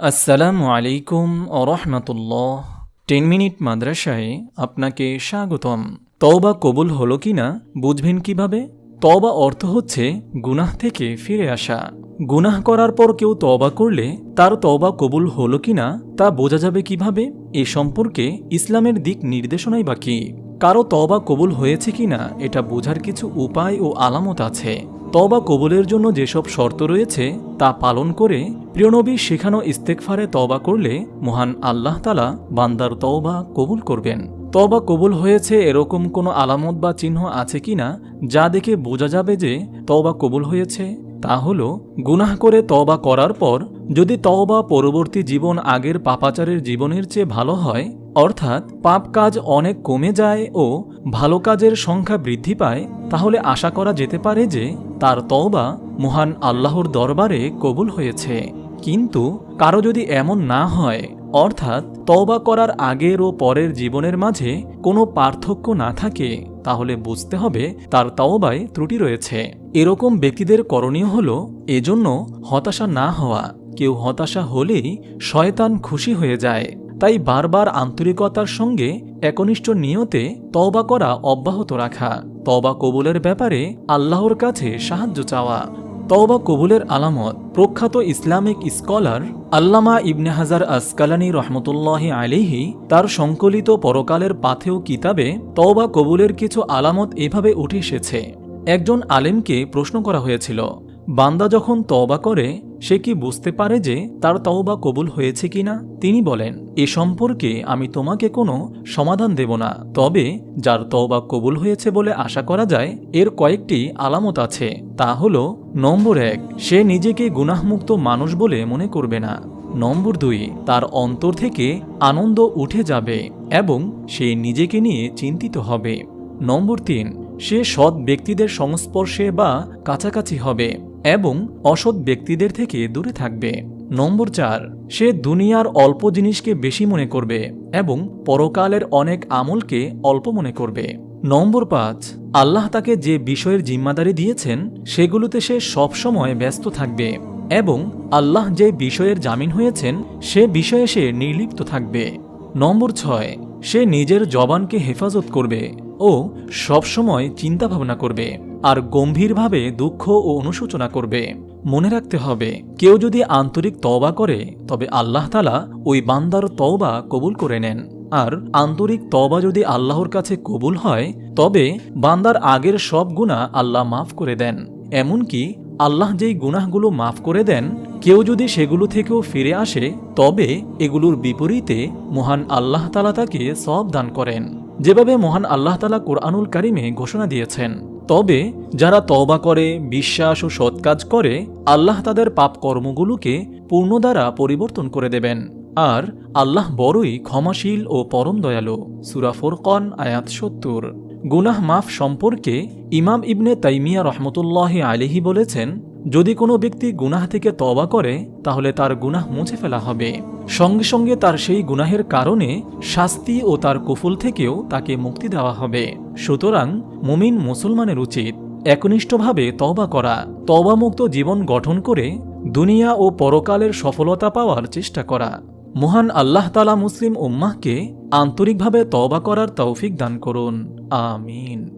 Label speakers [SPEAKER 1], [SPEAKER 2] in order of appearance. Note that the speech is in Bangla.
[SPEAKER 1] আসসালামু আলাইকুম রহমতুল্লাহ। টেন মিনিট মাদ্রাসায় আপনাকে স্বাগতম। তওবা কবুল হলো কি না বুঝবেন কীভাবে? তওবা অর্থ হচ্ছে গুনাহ থেকে ফিরে আসা। গুনাহ করার পর কেউ তওবা করলে তার তওবা কবুল হলো কিনা, তা বোঝা যাবে কীভাবে? এ সম্পর্কে ইসলামের দিক নির্দেশনাই বা কি? কারও তওবা কবুল হয়েছে কিনা, এটা বোঝার কিছু উপায় ও আলামত আছে। তওবা কবুলের জন্য যেসব শর্ত রয়েছে, তা পালন করে প্রিয়নবী শেখানো ইস্তেকফারে তওবা করলে মহান আল্লাহ তালা বান্দার তওবা কবুল করবেন। তওবা কবুল হয়েছে এরকম কোনো আলামত বা চিহ্ন আছে কিনা যা দেখে বোঝা যাবে যে তওবা কবুল হয়েছে? তা হল, গুনাহ করে তওবা করার পর যদি তওবা পরবর্তী জীবন আগের পাপাচারের জীবনের চেয়ে ভালো হয়, অর্থাৎ পাপ কাজ অনেক কমে যায় ও ভালো কাজের সংখ্যা বৃদ্ধি পায়, তাহলে আশা করা যেতে পারে যে তার তওবা মহান আল্লাহর দরবারে কবুল হয়েছে। কিন্তু কারও যদি এমন না হয়, অর্থাৎ তওবা করার আগের ও পরের জীবনের মাঝে কোনো পার্থক্য না থাকে, তাহলে বুঝতে হবে তার তওবায় ত্রুটি রয়েছে। এরকম ব্যক্তিদের করণীয় হল এজন্য হতাশা না হওয়া। কেউ হতাশা হলেই শয়তান খুশি হয়ে যায়। তাই বারবার আন্তরিকতার সঙ্গে একনিষ্ঠ নিয়তে তওবা করা অব্যাহত রাখা, তওবা কবুলের ব্যাপারে আল্লাহর কাছে সাহায্য চাওয়া তওবা কবুলের আলামত প্রখ্যাত ইসলামিক স্কলার আল্লামা ইবনে হাজার আসকালানি রহমতুল্লাহ আলিহি তার সংকলিত পরকালের পাথেও কিতাবে তওবা কবুলের কিছু আলামত এভাবে উঠে এসেছে। একজন আলেমকে প্রশ্ন করা হয়েছিল, বান্দা যখন তওবা করে সে কি বুঝতে পারে যে তার তওবা কবুল হয়েছে কিনা তিনি বলেন, এ সম্পর্কে আমি তোমাকে কোনো সমাধান দেব না। তবে যার তওবা কবুল হয়েছে বলে আশা করা যায়, এর কয়েকটি আলামত আছে। তা হল, নম্বর এক, সে নিজেকে গুনাহমুক্ত মানুষ বলে মনে করবে না। নম্বর দুই, তার অন্তর থেকে আনন্দ উঠে যাবে এবং সে নিজেকে নিয়ে চিন্তিত হবে। নম্বর তিন, সে সৎ ব্যক্তিদের সংস্পর্শে বা কাছাকাছি হবে। এবং অসৎ ব্যক্তিদের থেকে দূরে থাকবে। নম্বর চার, সে দুনিয়ার অল্প জিনিসকে বেশি মনে করবে এবং পরকালের অনেক আমলকে অল্প মনে করবে। নম্বর পাঁচ, আল্লাহ তাকে যে বিষয়ের জিম্মাদারি দিয়েছেন, সেগুলোতে সে সবসময় ব্যস্ত থাকবে এবং আল্লাহ যে বিষয়ের জামিন হয়েছেন, সে বিষয়ে সে নির্লিপ্ত থাকবে। নম্বর ছয়, সে নিজের জবানকে হেফাজত করবে ও সবসময় চিন্তা ভাবনা করবে। আর গম্ভীরভাবে দুঃখ ও অনুশোচনা করবে। মনে রাখতে হবে, কেউ যদি আন্তরিক তওবা করে, তবে আল্লাহ তালা ওই বান্দার তওবা কবুল করে নেন। আর আন্তরিক তওবা যদি আল্লাহর কাছে কবুল হয়, তবে বান্দার আগের সব গুণা আল্লাহ মাফ করে দেন। এমনকি আল্লাহ যেই গুনাহগুলো মাফ করে দেন, কেউ যদি সেগুলো থেকেও ফিরে আসে, তবে এগুলোর বিপরীতে মহান আল্লাহ তালা তাকে সব দান করেন। যেভাবে মহান আল্লাহ তালা কোরআনুল কারিমে ঘোষণা দিয়েছেন। তবে যারা তবা করে, বিশ্বাস ও সৎ কাজ করে, আল্লাহ তাদের পাপ কর্মগুলোকে পূর্ণ দ্বারা পরিবর্তন করে দেবেন। আর আল্লাহ বড়ই ক্ষমাশীল ও পরম দয়ালু। সুরাফোর কন আয়াত সত্তর। গুনাহ মাফ সম্পর্কে ইমাম ইবনে তাইমিয়া রহমতুল্লাহ আলিহি বলেছেন যদি কোনো ব্যক্তি গুনাহ থেকে তবা করে, তাহলে তার গুনাহ মুছে ফেলা হবে। সঙ্গে সঙ্গে তার সেই গুনাহের কারণে শাস্তি ও তার কুফুল থেকেও তাকে মুক্তি দেওয়া হবে। সুতরাং মুমিন মুসলমানের উচিত একনিষ্ঠভাবে তবা করা। তবামুক্ত জীবন গঠন করে দুনিয়া ও পরকালের সফলতা পাওয়ার চেষ্টা করা। মহান আল্লাহ তালা মুসলিম উম্মাহকে আন্তরিকভাবে তবা করার তৌফিক দান করুন। আমিন।